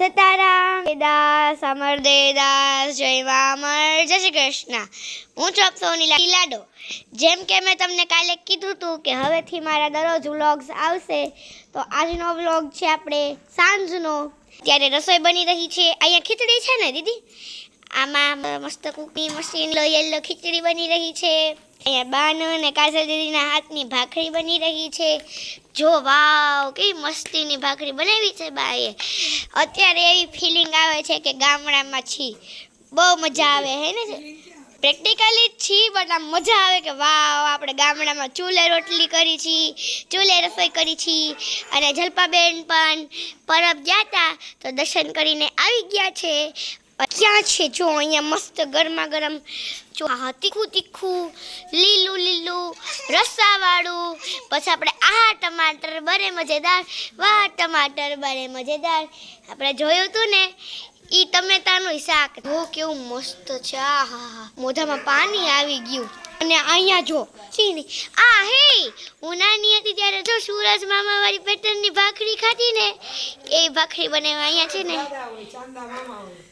સીતારામ દાસ અમર દેદાસ જય વામર, જય શ્રી કૃષ્ણ. હું છું સોની લાડો. જેમ કે મેં તમને કાલે કીધું હતું કે હવેથી મારા દરરોજ વ્લોગ્સ આવશે, તો આજનો વ્લોગ છે આપણે સાંજનો. ત્યારે રસોઈ બની રહી છે. અહીંયા ખીચડી છે ને, દીદી? આમાં મસ્ત કુકની મશીન લો યેલો ખીચડી બની રહી છે. અહીંયા બાનો અને કાજલ દીદીના હાથની ભાખરી બની રહી છે. જો, વાવ, કેવી મસ્તીની ભાખરી બનાવી છે બાએ. અત્યારે એવી ફિલિંગ આવે છે કે ગામડામાં છી. બહુ મજા આવે, હે ને? પ્રેક્ટિકલી જ છી, પણ આમ મજા આવે કે વાવ, આપણે ગામડામાં ચૂલે રોટલી કરી છી, ચૂલે રસોઈ કરી છી. અને જલપાબેન પણ પરબ ગયા હતા તો દર્શન કરીને આવી ગયા છે. ક્યાં છે? જો, અહીંયા મસ્ત ગરમા ગરમ જો તીખું તીખું, લીલું લીલું, રસાવાળું. પછી આપણે, આ ટમાટર બરે મજેદાર, વાહ, ટમાટર બરે મજેદાર. આપણે જોયું હતું ને એ ટમેટાનું શાક. જો, કેવું મસ્ત છે. આ, હા હા. મોઢામાં પાણી આવી ગયું. અને અહીંયા જો, ચીની. આ, હે, હું નાની હતી ત્યારે જો સુરજ મામા વાળી પેટર્નની ભાખરી ખાધી ને એ ભાખરી બનાવવા અહીંયા છે ને.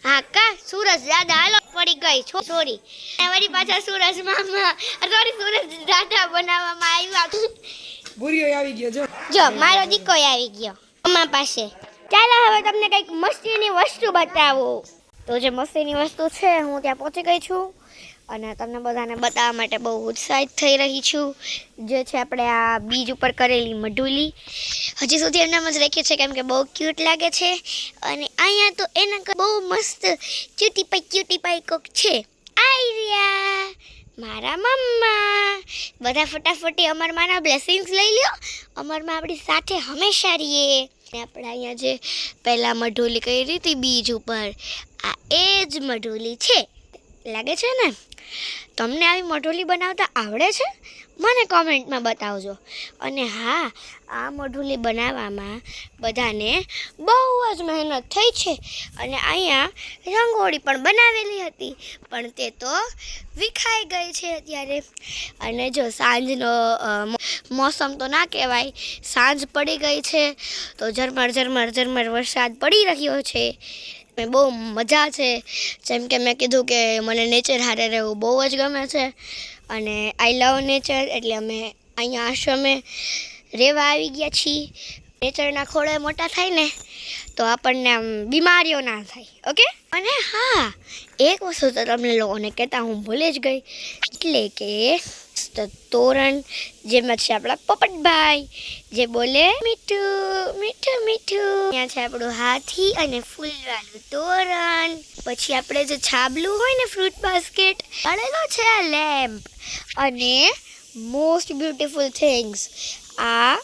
હા કા? સુરજ દાદા હાલો. પડી ગઈ છો સોરી વળી પાછા સુરજ મામા. સોરી સુરજ દાદા બનાવવામાં આવ્યા. ભૂરીઓ આવી ગયો જો. જો મારો દીકો આવી ગયો. મમ્મા પાસે. ચાલો હવે તમને કંઈક મસ્તીની વસ્તુ બતાવું. તો જે મસ્તીની વસ્તુ છે, હું ત્યાં પહોંચી ગઈ છું અને તમને બધાને બતાવવા માટે બહુ ઉત્સાહિત થઈ રહી છું. જે છે આપણે આ બીજ ઉપર કરેલી મઢુલી. હજી સુધી એમનામ જ રાખીએ છીએ કેમ કે બહુ ક્યુટ લાગે છે અને અહીંયા તો એના બહુ મસ્ત ક્યુટી પાઈ ક્યુટી પાઈ કોક છે. આઈ રહ્યા મારા મમ્મા. બધા ફટાફટી અમરમાના બ્લેસિંગ્સ લઈ લ્યો. અમરમાં આપણી સાથે હંમેશા રહીએ. આપણે અહીંયા જે પહેલાં મઢોલી કરી હતી બીજ ઉપર આ એ જ મઢોલી છે. લાગે છે ને? તમને આવી મઢોલી બનાવતા આવડે છે? મને કોમેન્ટમાં બતાવજો. અને હા, આ મઢોલી બનાવવામાં બધાને બહુ જ મહેનત થઈ છે. અને અહીંયા રંગોળી પણ બનાવેલી હતી. પણ તે તો વિખાઈ ગઈ છે અત્યારે. અને જો સાંજનો મોસમ તો ના કહેવાય. સાંજ પડી ગઈ છે. તો ઝરમર ઝરમર ઝરમર વરસાદ પડી રહ્યો છે. ને બહુ મજા છે. જેમ કે મેં કીધું કે મને નેચર હારે રહેવું બહુ જ ગમે છે. અને આઈ લવ નેચર એટલે અમે અહીંયા આશ્રમે રહેવા આવી ગયા છીએ. નેચરના ખોળે મોટા થાય ને, તો આપણને આમ બીમારીઓ ના થાય, ઓકે? અને હા, એક વસ્તુ તો તમને લોકોને કહેતા હું ભૂલી જ ગઈ. એટલે કે તો તોરણ, જેમાં છે આપણા પોપટભાઈ. જે બોલે, મીઠું મીઠું મીઠું. ત્યાં છે આપણું હાથી અને ફૂલવાળું તોરણ. પછી આપણે જે છાબલું હોય ને ફ્રૂટ બાસ્કેટ અડેલો છે આ લેમ્પ અને મોસ્ટ બ્યુટીફુલ થિંગ્સ આ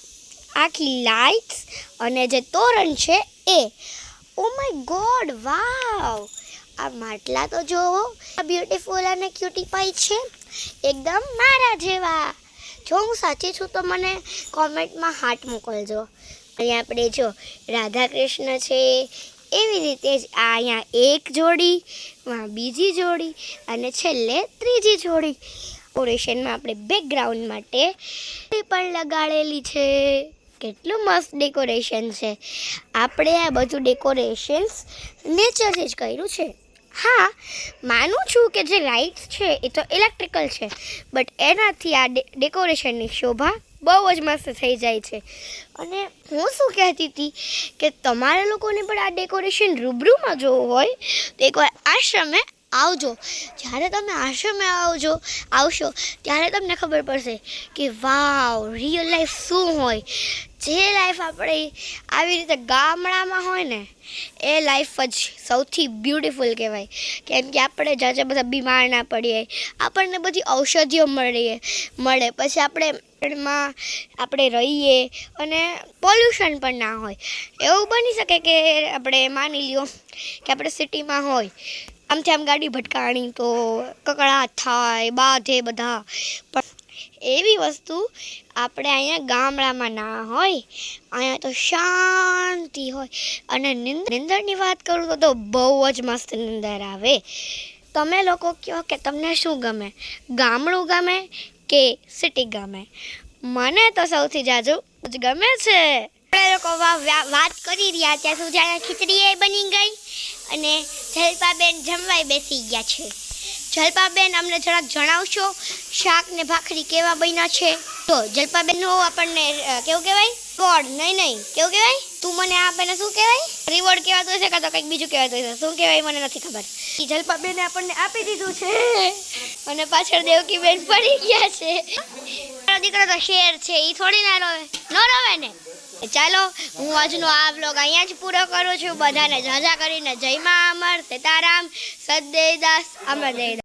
આખી લાઇટ્સ અને જે તોરણ છે એ. ઓ માય ગોડ વાવ આ માટલા તો જોવો બ્યુટીફુલ અને ક્યુટીફાઈ છે. એકદમ મારા જેવા. જો હું સાચી છું તો મને કોમેન્ટમાં હાર્ટ મોકલજો. અહીંયા આપણે જો રાધા કૃષ્ણ છે, એવી રીતે જ આ અહીંયા એક જોડી બીજી જોડી, અને છેલ્લે ત્રીજી જોડી. ડેકોરેશનમાં આપણે બેકગ્રાઉન્ડ માટે પણ લગાડેલી છે. કેટલું મસ્ત ડેકોરેશન છે. આપણે આ બધું ડેકોરેશન્સ નેચરથી જ કર્યું છે. હા, માનું છું કે જે લાઇટ્સ છે એ તો ઇલેક્ટ્રિકલ છે બટ એનાથી આ ડેકોરેશનની શોભા બહુ જ મસ્ત થઈ જાય છે. અને હું શું કહેતી હતી કે તમારા લોકોને પણ આ ડેકોરેશન રૂબરૂમાં જોવું હોય, તો એકવાર આશ્રમે આવજો. જ્યારે તમે આશ્રમે આવજો, આવશો, ત્યારે તમને ખબર પડશે કે વાવ રિયલ લાઈફ શું હોય? જે લાઈફ આપણે આવી રીતે ગામડામાં હોય ને, એ લાઈફ જ સૌથી બ્યુટીફુલ કહેવાય. કેમ કે આપણે જાજા બધા બીમાર ના પડીએ, આપણને બધી ઔષધિઓ મળીએ, મળે. પછી આપણે માં આપણે રહીએ અને પોલ્યુશન પણ ના હોય. એવું બની શકે કે આપણે માની લ્યો કે આપણે સિટીમાં હોય, આમથી આમ ગાડી ભટકાણી તો કકડાટ થાય, બાધે બધા. પણ એવી વસ્તુ આપણે અહીંયા ગામડામાં ના હોય. અહીંયા તો શાંતિ હોય. અને નિંદ, નિંદરની વાત કરું તો તો બહુ જ મસ્ત નિંદર આવે. તમે લોકો કહો કે તમને શું ગમે? ગામડું ગમે કે સિટી ગમે? મને તો સૌથી જાજુ જ ગમે છે. આપણે લોકો વાત કરી રહ્યા ત્યાં સુધી ખીચડી એ બની ગઈ? અને જલપાબેન જમવાય બેસી ગયા છે. જલપાબેન અમને જરાક જણાવશો? શાક ને ભાખરી કેવા બન્યા છે? તો જલપાબેન જલપાબેનનું આપણને કેવું કહેવાય? ગોળ નહીં નહીં. કેવું કહેવાય? તું મને આપે ને શું કહેવાય? રિવોર્ડ કહેવાતું હશે કાં તો કંઈક બીજું કહેવાતું હશે? શું કહેવાય મને નથી ખબર. જલપાબેને આપણને આપી દીધું છે. અને પાછળ દેવકીબેન પડી ગયા છે. મારો દીકરો તો શેર છે એ થોડી ના રોવે. ન રોવે ને? ચાલો હું આજનો આ બ્લોગ અહીંયા જ પૂરો કરું છું. બધાને જાજા કરીને જય મા અમર સીતારામ અમર અમરદેવ